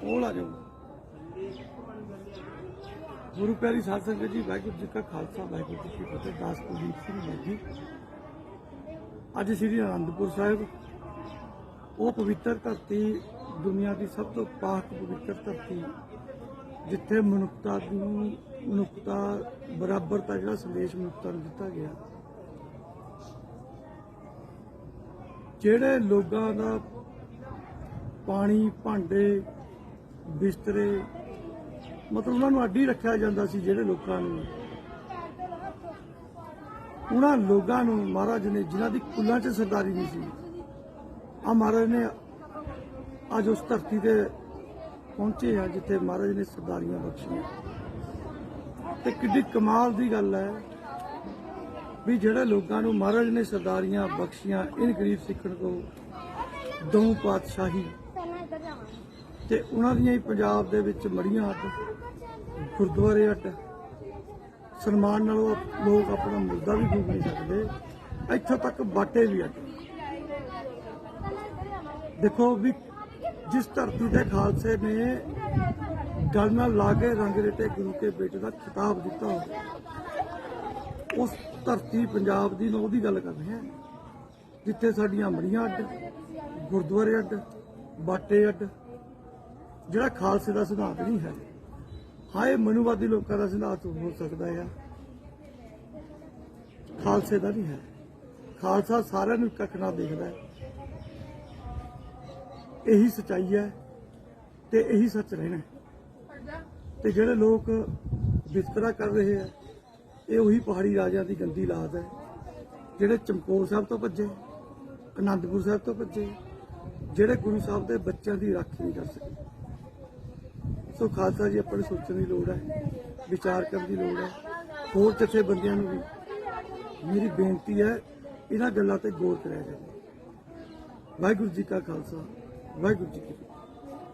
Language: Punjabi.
ਕੋਲ ਆ ਜਾਓ ਗੁਰੂ ਪਿਆਰੀ ਸਾਧ ਸੰਗਤ ਜੀ, ਵਾਹਿਗੁਰੂ ਜੀ ਕਾ ਖਾਲਸਾ, ਵਾਹਿਗੁਰੂ ਜੀ ਕੀ ਫਤਿਹ। ਦਾਸ ਕੁਲਦੀਪ ਸਿੰਘ ਮੋਦੀ ਅੱਜ ਸ੍ਰੀ ਅਨੰਦਪੁਰ ਸਾਹਿਬ, ਉਹ ਪਵਿੱਤਰ ਧਰਤੀ, ਦੁਨੀਆ ਦੀ ਸਭ ਤੋਂ ਪਾਕ ਪਵਿੱਤਰ ਧਰਤੀ, ਜਿੱਥੇ ਮਨੁੱਖਤਾ ਨੂੰ ਮਨੁੱਖਤਾ ਬਰਾਬਰਤਾ ਜਿਹੜਾ ਸੰਦੇਸ਼ ਮਨੁੱਖਤਾ ਨੂੰ ਦਿੱਤਾ ਗਿਆ। ਜਿਹੜੇ ਲੋਕਾਂ ਦਾ ਪਾਣੀ, ਭਾਂਡੇ ਬਿਸਤਰੇ, ਮਤਲਬ ਉਹਨਾਂ ਨੂੰ ਅੱਡੀ ਰੱਖਿਆ ਜਾਂਦਾ ਸੀ ਜਿਹੜੇ ਲੋਕਾਂ ਨੂੰ। ਉਹਨਾਂ ਲੋਕਾਂ ਨੂੰ ਮਹਾਰਾਜ ਨੇ, ਜਿਨ੍ਹਾਂ ਦੀ ਕੁੱਲਾਂ 'ਚ ਸਰਦਾਰੀ ਨਹੀਂ ਸੀ ਆ ਮਹਾਰਾਜ ਨੇ ਅੱਜ ਉਸ ਧਰਤੀ ਤੇ ਪਹੁੰਚੇ ਆ ਜਿੱਥੇ ਮਹਾਰਾਜ ਨੇ ਸਰਦਾਰੀਆਂ ਬਖਸ਼ੀਆਂ। ਤੇ ਕਿੱਡੀ ਕਮਾਲ ਦੀ ਗੱਲ ਹੈ ਵੀ ਜਿਹੜੇ ਲੋਕਾਂ ਨੂੰ ਮਹਾਰਾਜ ਨੇ ਸਰਦਾਰੀਆਂ ਬਖਸ਼ੀਆਂ ਇਨ ਗਰੀਬ ਸਿੱਖਣ ਕੋ ਦੋ ਪਾਤਸ਼ਾਹੀ। ਤੇ ਉਹਨਾਂ ਦੀਆਂ ਹੀ ਪੰਜਾਬ ਦੇ ਵਿੱਚ ਮੜੀਆਂ ਅੱਡ ਗੁਰਦੁਆਰੇ ਅੱਡ ਸਨਮਾਨ ਨਾਲ ਉਹ ਲੋਕ ਆਪਣਾ ਮੁਰਦਾ ਵੀ ਫੂਕ ਨਹੀਂ ਸਕਦੇ। ਇੱਥੋਂ ਤੱਕ ਬਾਟੇ ਵੀ ਅੱਡ। ਦੇਖੋ ਵੀ ਜਿਸ ਧਰਤੀ ਦੇ ਖਾਲਸੇ ਨੇ ਗਲ ਨਾਲ ਲਾ ਕੇ ਰੰਗ ਰੇਟੇ ਗੁਰੂ ਕੇ ਬੇਟੇ ਦਾ ਖਿਤਾਬ ਦਿੱਤਾ ਉਸ ਧਰਤੀ ਪੰਜਾਬ ਦੀ ਮੈਂ ਉਹਦੀ ਗੱਲ ਕਰ ਰਹੇ ਹਾਂ, ਜਿੱਥੇ ਸਾਡੀਆਂ ਮੜੀਆਂ ਅੱਡ, ਗੁਰਦੁਆਰੇ ਅੱਡ ਬਾਟੇ ਅੱਡ ਜਿਹੜਾ ਖਾਲਸੇ ਦਾ ਸਿਧਾਂਤ ਨਹੀਂ ਹੈ। ਹਾਏ, ਮਨੁਵਾਦੀ ਲੋਕਾਂ ਦਾ ਸਿਧਾਂਤ ਹੋ ਸਕਦਾ ਹੈ ਖਾਲਸੇ ਦਾ ਨਹੀਂ ਹੈ। ਖਾਲਸਾ ਸਾਰਿਆਂ ਨੂੰ ਇੱਕ ਨਾਲ ਦੇਖਦਾ ਹੈ। ਇਹੀ ਸਚਾਈ ਹੈ ਤੇ ਇਹੀ ਸੱਚ ਰਹਿਣਾ ਹੈ। ਤੇ ਜਿਹੜੇ ਲੋਕ ਵਿਤਕਰਾ ਕਰ ਰਹੇ ਆ, ਇਹ ਉਹੀ ਪਹਾੜੀ ਰਾਜਿਆਂ ਦੀ ਗੰਦੀ ਲਾਤ ਹੈ, ਜਿਹੜੇ ਚਮਕੌਰ ਸਾਹਿਬ ਤੋਂ ਭੱਜੇ, ਅਨੰਦਪੁਰ ਸਾਹਿਬ ਤੋਂ ਭੱਜੇ, ਜਿਹੜੇ ਗੁਰੂ ਸਾਹਿਬ ਦੇ ਬੱਚਿਆਂ ਦੀ ਰਾਖੀ ਨਹੀਂ ਕਰ ਸਕੇ। ਸੋ ਖਾਲਸਾ ਜੀ ਆਪਾਂ ਨੂੰ ਸੋਚਣ ਦੀ ਲੋੜ ਹੈ, ਵਿਚਾਰ ਕਰਨ ਦੀ ਲੋੜ ਹੈ, ਹੋਰ ਜਥੇ ਬੰਦਿਆਂ ਨੂੰ ਵੀ। ਮੇਰੀ ਬੇਨਤੀ ਹੈ, ਇਹਨਾਂ ਗੱਲਾਂ ਤੇ ਗੌਰ ਕਰਿਆ ਜਾਵੇ। ਵਾਹਿਗੁਰੂ ਜੀ ਕਾ ਖਾਲਸਾ, ਵਾਹਿਗੁਰੂ ਜੀ ਕੀ